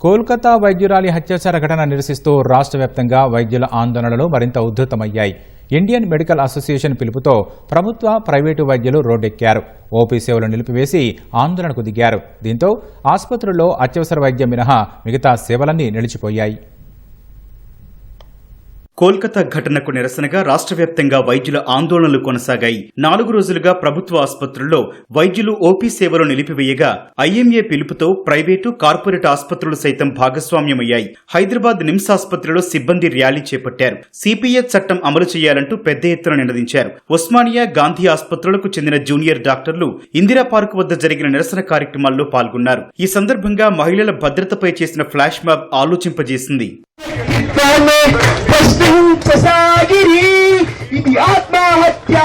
కోల్కతా వైద్యురాలి హత్యాచార ఘటన నిరసిస్తూ రాష్ట్ర వ్యాప్తంగా వైద్యుల ఆందోళనలు మరింత ఉద్ధృతమయ్యాయి ఇండియన్ మెడికల్ అసోసియేషన్ పిలుపుతో ప్రభుత్వ ప్రైవేటు వైద్యులు రోడ్డెక్కారు. ఓపీ సేవలు నిలిపివేసి ఆందోళనకు దిగారు. దీంతో ఆసుపత్రుల్లో అత్యవసర వైద్యం మినహా మిగతా సేవలన్నీ నిలిచిపోయాయి. కోల్కతా ఘటనకు నిరసనగా రాష్ట్ర వ్యాప్తంగా వైద్యుల ఆందోళనలు కొనసాగాయి. నాలుగు రోజులుగా ప్రభుత్వ ఆసుపత్రుల్లో వైద్యులు ఓపీ సేవలు నిలిపివేయగా ఐఎంఏ పిలుపుతో ప్రైవేటు కార్పొరేట్ ఆసుపత్రులు సైతం భాగస్వామ్యమయ్యాయి. హైదరాబాద్ నిమ్స్ ఆసుపత్రిలో సిబ్బంది ర్యాలీ చేపట్టారు. సిపిఎస్ చట్టం అమలు చేయాలంటూ పెద్ద ఎత్తున నినదించారు. ఉస్మానియా గాంధీ ఆసుపత్రులకు చెందిన జూనియర్ డాక్టర్లు ఇందిరా పార్క్ వద్ద జరిగిన నిరసన కార్యక్రమాల్లో పాల్గొన్నారు. ఈ సందర్భంగా మహిళల భద్రతపై చేసిన ఫ్లాష్ మాబ్ ఆలోచింపజేసింది. తానే ప్రశ్నించసాగిరి ఇది ఆత్మహత్య.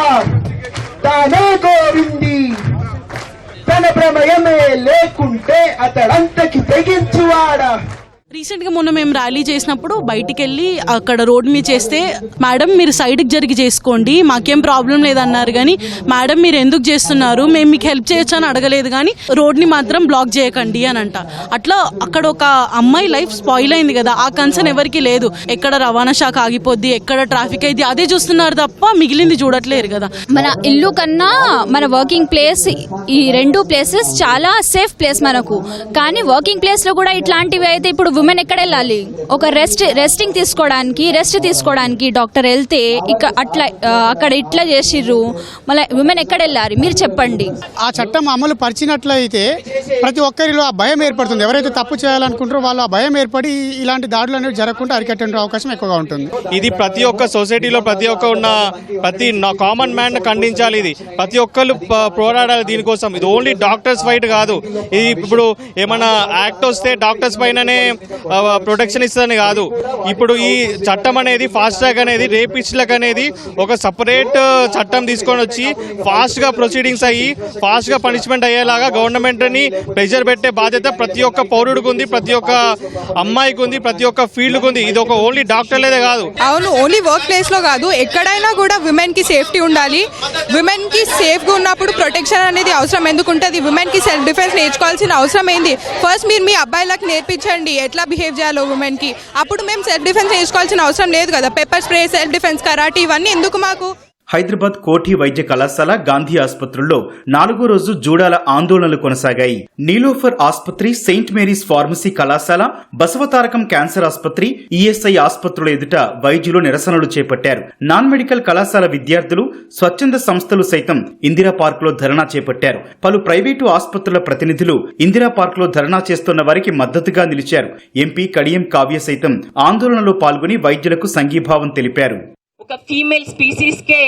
తానే గోవింది. తన ప్రమయమే లేకుంటే అతడంతకి తెగించువాడా. రీసెంట్గా మొన్న మేము ర్యాలీ చేసినప్పుడు బయటికి వెళ్ళి అక్కడ రోడ్ మీద చేస్తే మేడం మీరు సైడ్కి జరిగి చేసుకోండి మాకేం ప్రాబ్లం లేదన్నారు కానీ మేడం మీరు ఎందుకు చేస్తున్నారు? మేము మీకు హెల్ప్ చేయొచ్చు అని అడగలేదు కానీ రోడ్ని మాత్రం బ్లాక్ చేయకండి అని అంట. అట్లా అక్కడ ఒక అమ్మాయి లైఫ్ స్పాయిల్ అయింది కదా ఆ కన్సర్న్ ఎవరికి లేదు. ఎక్కడ రవాణా శాఖ ఆగిపోద్ది ఎక్కడ ట్రాఫిక్ అయింది అదే చూస్తున్నారు తప్ప మిగిలింది చూడట్లేరు కదా. మన ఇల్లు కన్నా మన వర్కింగ్ ప్లేస్ ఈ రెండు ప్లేసెస్ చాలా సేఫ్ ప్లేస్ మనకు. కానీ వర్కింగ్ ప్లేస్లో కూడా ఇట్లాంటివి అయితే ఇప్పుడు ఉమెన్ ఎక్కడ వెళ్ళాలి ఒక రెస్ట్ రెస్టింగ్ తీసుకోవడానికి రెస్ట్ తీసుకోవడానికి డాక్టర్ వెళ్తే ఇక అట్లా అక్కడ ఇట్లా చేసిర్రు. మళ్ళీ ఉమెన్ ఎక్కడ వెళ్ళాలి మీరు చెప్పండి. ఆ చట్టం అమలు పరిచినట్లయితే ప్రతి ఒక్కరిలో ఆ భయం ఏర్పడుతుంది. ఎవరైతే తప్పు చేయాలనుకుంటారో వాళ్ళు ఆ భయం ఏర్పడి ఇలాంటి దాడులు అనేవి జరగకుండా అరికట్టే అవకాశం ఎక్కువగా ఉంటుంది. ఇది ప్రతి ఒక్క సొసైటీలో ప్రతి ఒక్క ఉన్న ప్రతి కామన్ మ్యాన్ ఖండించాలి ఇది. ప్రతి ఒక్కరు పోరాడాలి దీనికోసం. ఇది ఓన్లీ డాక్టర్స్ ఫైట్ కాదు. ఇది ఇప్పుడు ఏమైనా యాక్ట్ వస్తే డాక్టర్స్ పైననే ప్రొటెక్షన్ ఇస్తుందని కాదు. ఇప్పుడు ఈ చట్టం అనేది ఫాస్ట్ ట్రాక్ అనేది రేపిస్టులకు అనేది ఒక సపరేట్ చట్టం తీసుకొని వచ్చి ఫాస్ట్గా ప్రొసీడింగ్స్ అయ్యి ఫాస్ట్గా పనిష్మెంట్ అయ్యేలాగా గవర్నమెంట్ని ప్రెషర్ పెట్టే బాధ్యత ప్రతి ఒక్క పౌరుడికి ఉంది ప్రతి ఒక్క అమ్మాయికి ఉంది ప్రతి ఒక్క ఫీల్డ్కి ఉంది. ఇది ఒక ఓన్లీ డాక్టర్లేదే కాదు. అవును ఓన్లీ వర్క్ ప్లేస్లో కాదు. ఎక్కడైనా కూడా విమెన్కి సేఫ్టీ ఉండాలి. విమెన్కి సేఫ్గా ఉన్నప్పుడు ప్రొటెక్షన్ అనేది అవసరం. ఎందుకు విమెన్కి విమెన్కి సెల్ఫ్ డిఫెన్స్ నేర్చుకోవాల్సిన అవసరం ఏంది? ఫస్ట్ మీరు మీ అబ్బాయిలకు నేర్పించండి. ఎట్లా బిహేవ్ చేయాలో ఉమెన్కి. అప్పుడు మేము సెల్ఫ్ డిఫెన్స్ చేసుకోవాల్సిన అవసరం లేదు కదా. Pepper spray self defence karate ఇవన్నీ ఎందుకు మాకు? హైదరాబాద్ కోఠి వైద్య కళాశాల గాంధీ ఆసుపత్రుల్లో నాలుగో రోజు జూడాల ఆందోళనలు కొనసాగాయి. నీలోఫర్ ఆసుపత్రి సెయింట్ మేరీస్ ఫార్మసీ కళాశాల బసవతారకం క్యాన్సర్ ఆసుపత్రి ఈఎస్ఐ ఆసుపత్రుల ఎదుట వైద్యులు నిరసనలు చేపట్టారు. నాన్ మెడికల్ కళాశాల విద్యార్థులు స్వచ్ఛంద సంస్థలు సైతం ఇందిరా పార్క్లో ధర్నా చేపట్టారు. పలు ప్రైవేటు ఆసుపత్రుల ప్రతినిధులు ఇందిరా పార్క్లో ధర్నా చేస్తున్న వారికి మద్దతుగా నిలిచారు. ఎంపీ కడియం కావ్య సైతం ఆందోళనలో పాల్గొని వైద్యులకు సంఘీభావం తెలిపారు. ఒక ఫీమేల్ స్పీసీస్ కే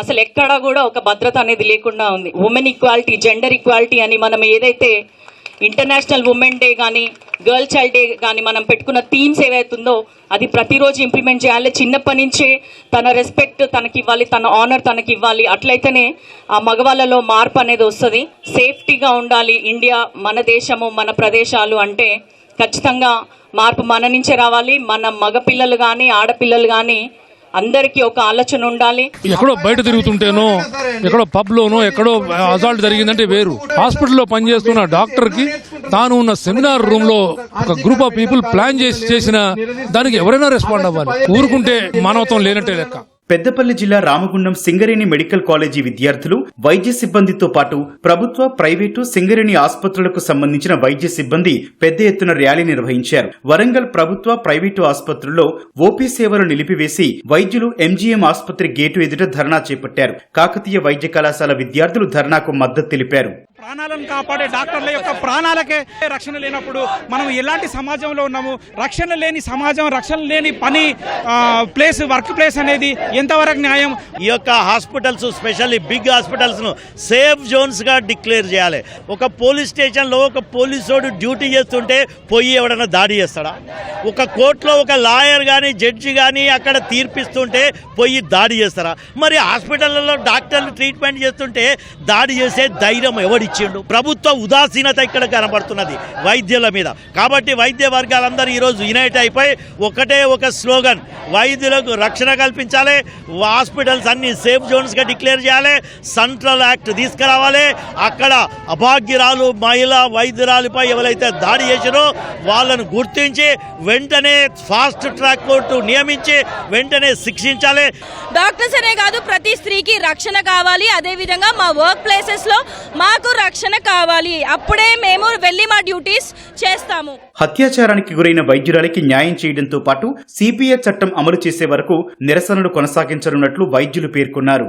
అసలు ఎక్కడా కూడా ఒక భద్రత అనేది లేకుండా ఉంది. ఉమెన్ ఈక్వాలిటీ జెండర్ ఈక్వాలిటీ అని మనం ఏదైతే ఇంటర్నేషనల్ ఉమెన్ డే కానీ గర్ల్ చైల్డ్ డే కానీ మనం పెట్టుకున్న థీమ్స్ ఏవైతుందో అది ప్రతిరోజు ఇంప్లిమెంట్ చేయాలి. చిన్నప్పటి నుంచే తన రెస్పెక్ట్ తనకి ఇవ్వాలి తన ఆనర్ తనకి ఇవ్వాలి. అట్లయితేనే ఆ మగవాళ్ళలో మార్పు అనేది వస్తుంది. సేఫ్టీగా ఉండాలి. ఇండియా మన దేశము మన ప్రదేశాలు అంటే ఖచ్చితంగా మార్పు మన నుంచే రావాలి. మన మగపిల్లలు కానీ ఆడపిల్లలు కానీ అందరికీ ఒక ఆలోచన ఉండాలి. ఎక్కడో బయట తిరుగుతుంటేనో ఎక్కడో పబ్ లోనో ఎక్కడో అసాల్ట్ జరిగిందంటే వేరు. హాస్పిటల్లో పనిచేస్తున్న డాక్టర్కి తాను ఉన్న సెమినార్ రూమ్లో ఒక గ్రూప్ ఆఫ్ పీపుల్ ప్లాన్ చేసి చేసిన దానికి ఎవరైనా రెస్పాండ్ అవ్వాలి. ఊరుకుంటే మానవత్వం లేనట్టే లెక్క. పెద్దపల్లి జిల్లా రామగుండం సింగరేణి మెడికల్ కాలేజీ విద్యార్థులు వైద్య సిబ్బందితో పాటు ప్రభుత్వ ప్రైవేటు సింగరేణి ఆసుపత్రులకు సంబంధించిన వైద్య సిబ్బంది పెద్ద ఎత్తున ర్యాలీ నిర్వహించారు. వరంగల్ ప్రభుత్వ ప్రైవేటు ఆసుపత్రుల్లో ఓపీ సేవలు నిలిపివేసి వైద్యులు ఎంజీఎం ఆసుపత్రి గేటు ఎదుట ధర్నా చేపట్టారు. కాకతీయ వైద్య కళాశాల విద్యార్థులు ధర్నాకు మద్దతు తెలిపారు. ప్రాణాలను కాపాడే డాక్టర్ల యొక్క ప్రాణాలకే రక్షణ లేనప్పుడు మనం ఎలాంటి సమాజంలో ఉన్నాము? రక్షణ లేని సమాజం రక్షణ లేని పని ప్లేస్ వర్క్ ప్లేస్ అనేది ఎంతవరకు న్యాయం? ఈ యొక్క హాస్పిటల్స్ స్పెషల్లీ బిగ్ హాస్పిటల్స్ను సేఫ్ జోన్స్గా డిక్లేర్ చేయాలి. ఒక పోలీస్ స్టేషన్లో ఒక పోలీసోడు డ్యూటీ చేస్తుంటే పోయి ఎవడన్నా దాడి చేస్తాడా? ఒక కోర్టులో ఒక లాయర్ కానీ జడ్జి కానీ అక్కడ తీర్పిస్తుంటే పోయి దాడి చేస్తారా? మరి హాస్పిటల్లో డాక్టర్లు ట్రీట్మెంట్ చేస్తుంటే దాడి చేసే ధైర్యం ఎవడి ఇచ్చిండు. ప్రభుత్వ ఉదాసీనత ఇక్కడ కనబడుతున్నది వైద్యుల మీద. కాబట్టి వైద్య వర్గాలందరూ ఈరోజు యునైట్ అయిపోయి ఒకటే ఒక స్లోగన్. వైద్యులకు రక్షణ కల్పించాలి హాస్పిటల్స్ అన్ని సేఫ్ జోన్స్గా డిక్లేర్ చేయాలి సెంట్రల్ యాక్ట్ తీసుకురావాలి. అక్కడ అభాగ్యురాలు మహిళా వైద్యురాలపై ఎవరైతే దాడి చేసినో వాళ్ళను గుర్తించి వెంటనే ఫాస్ట్ ట్రాక్ కోర్టు నియమించి వెంటనే శిక్షించాలి. డాక్టర్స్ అనే కాదు ప్రతి స్త్రీకి రక్షణ కావాలి. అదేవిధంగా మా వర్క్ ప్లేసెస్లో మాకు రక్షణ కావాలి. అప్పుడే మేము వెళ్ళి మా డ్యూటీస్ చేస్తాము. హత్యాచారానికి గురైన వైద్యురాలికి న్యాయం చేయడంతో పాటు సిపిఐ చట్టం అమలు చేసే వరకు నిరసనలు కొనసాగించనున్నట్లు వైద్యులు పేర్కొన్నారు.